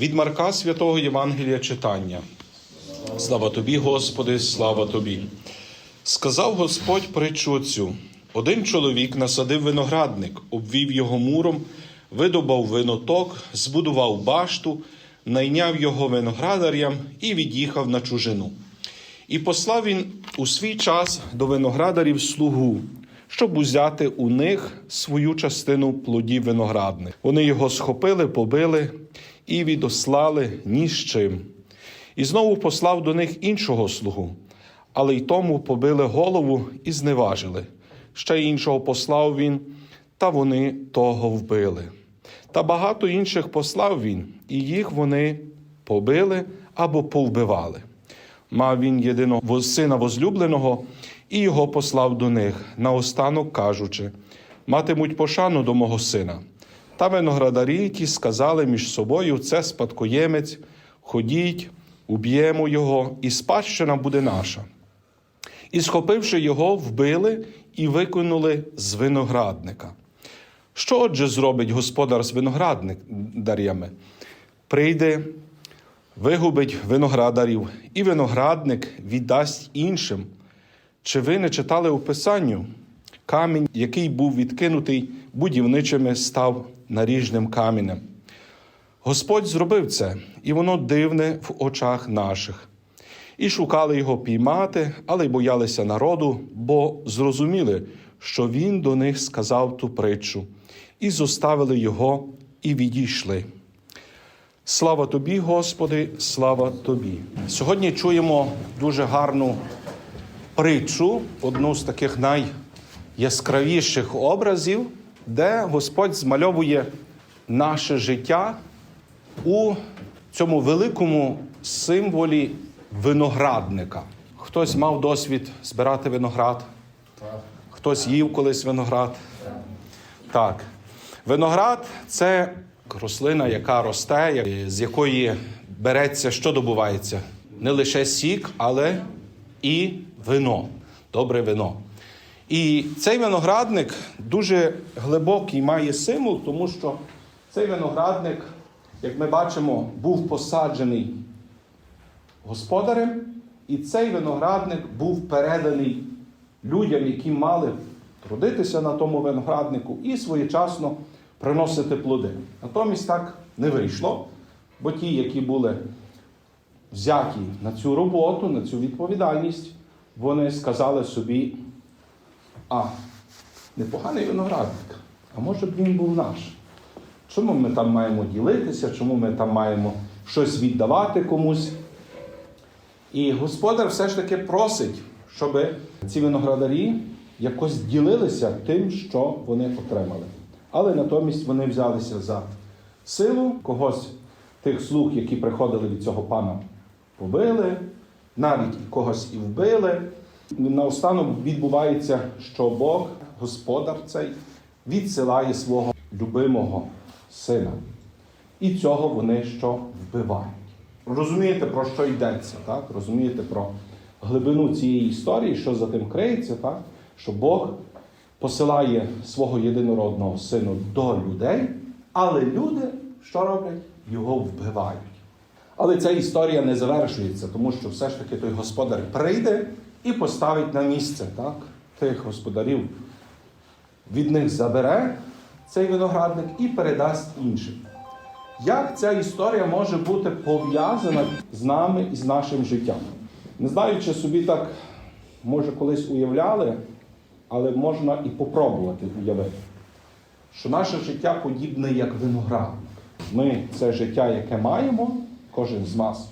Від Марка Святого Євангелія читання. Слава тобі, Господи, слава тобі. Сказав Господь притчу цю. Один чоловік насадив виноградник, обвів його муром, видобав виноток, збудував башту, найняв його виноградарям і від'їхав на чужину. І послав він у свій час до виноградарів слугу, щоб узяти у них свою частину плодів виноградних. Вони його схопили, побили і відослали ні з чим. І знову послав до них іншого слугу, але й тому побили голову і зневажили. Ще іншого послав він, та вони того вбили. Та багато інших послав він, і їх вони побили або повбивали. Мав він єдиного сина возлюбленого, і його послав до них, наостанок кажучи: матимуть пошану до мого сина. Та виноградарі ті сказали між собою: це спадкоємець, ходіть, уб'ємо його, і спадщина буде наша. І, схопивши його, вбили і викинули з виноградника. Що отже зробить господар з виноградарями? Прийде, вигубить виноградарів, і виноградник віддасть іншим. Чи ви не читали у Писанню? Камінь, який був відкинутий будівничими, став наріжним каменем. Господь зробив це, і воно дивне в очах наших. І шукали його піймати, але й боялися народу, бо зрозуміли, що він до них сказав ту притчу, і зоставили його, і відійшли. Слава тобі, Господи, слава тобі. Сьогодні чуємо дуже гарну притчу, одну з таких найяскравіших образів, де Господь змальовує наше життя у цьому великому символі виноградника. Хтось мав досвід збирати виноград, хтось їв колись виноград. Так. Виноград це рослина, яка росте, з якої береться, що добувається. Не лише сік, але і вино, добре вино. І цей виноградник дуже глибокий має символ, тому що цей виноградник, як ми бачимо, був посаджений господарем, і цей виноградник був переданий людям, які мали трудитися на тому винограднику і своєчасно приносити плоди. Натомість так не вийшло, бо ті, які були взяті на цю роботу, на цю відповідальність, вони сказали собі, а, непоганий виноградник, а може б він був наш. Чому ми там маємо ділитися, чому ми там маємо щось віддавати комусь? І господар все ж таки просить, щоб ці виноградарі якось ділилися тим, що вони отримали. Але натомість вони взялися за силу когось тих слуг, які приходили від цього пана, побили, навіть когось і вбили. Наостанок відбувається, що Бог, господар цей, відсилає свого любимого сина. І цього вони що вбивають. Розумієте, про що йдеться, так? Розумієте про глибину цієї історії, що за тим криється, так? що Бог посилає свого єдинородного сина до людей, але люди, що роблять? Його вбивають. Але ця історія не завершується, тому що все ж таки той господар прийде і поставить на місце так? тих господарів. Від них забере цей виноградник і передасть іншим. Як ця історія може бути пов'язана з нами і з нашим життям? Не знаю, чи собі так, може, колись уявляли, але можна і попробувати уявити, що наше життя подібне як виноградник. Ми це життя, яке маємо, кожен з нас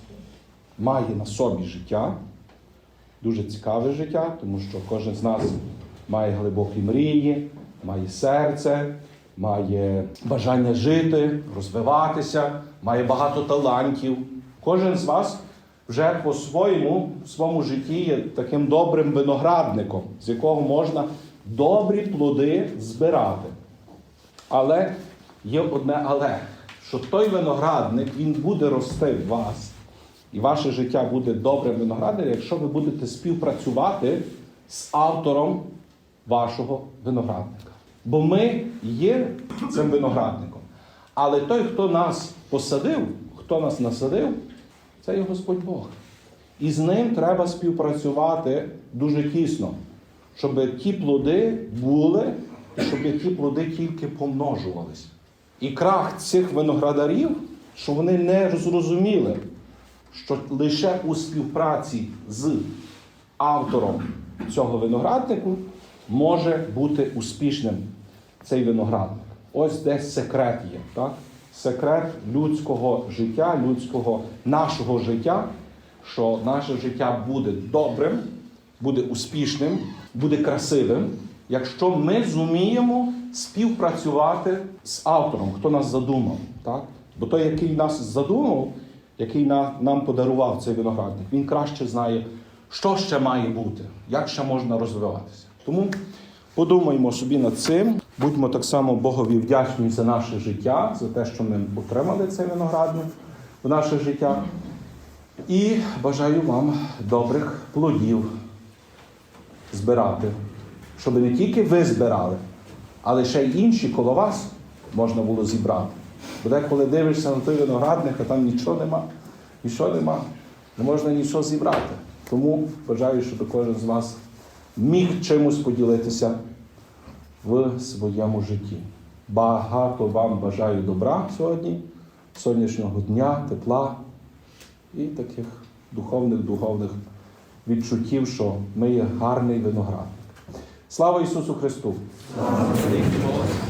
має на собі життя, дуже цікаве життя, тому що кожен з нас має глибокі мрії, має серце, має бажання жити, розвиватися, має багато талантів. Кожен з вас вже по-своєму в своєму житті є таким добрим виноградником, з якого можна добрі плоди збирати. Але є одне але, що той виноградник він буде рости в вас, і ваше життя буде добрим виноградником, якщо ви будете співпрацювати з автором вашого виноградника. Бо ми є цим виноградником. Але той, хто нас посадив, хто нас насадив, це є Господь Бог. І з ним треба співпрацювати дуже тісно, щоб ті плоди були, щоб ті плоди тільки помножувалися. І крах цих виноградарів, що вони не зрозуміли, що лише у співпраці з автором цього винограднику може бути успішним цей виноградник. Ось десь секрет є, так? Секрет людського життя, людського нашого життя, що наше життя буде добрим, буде успішним, буде красивим, якщо ми зуміємо співпрацювати з автором, хто нас задумав. Так? Бо той, який нас задумав, який на- нам подарував цей виноградник, він краще знає, що ще має бути, як ще можна розвиватися. Тому подумаймо собі над цим, будьмо так само Богові вдячні за наше життя, за те, що ми отримали цей виноградник в наше життя. І бажаю вам добрих плодів збирати, щоб не тільки ви збирали, але ще й інші коло вас можна було зібрати. Бо деколи дивишся на той виноградник, а там нічого нема, нічого нема, не можна нічого зібрати. Тому бажаю, щоб кожен з вас міг чимось поділитися в своєму житті. Багато вам бажаю добра сьогодні, сонячного дня, тепла і таких духовних духовних відчуттів, що ми є гарний виноградник. Слава Ісусу Христу!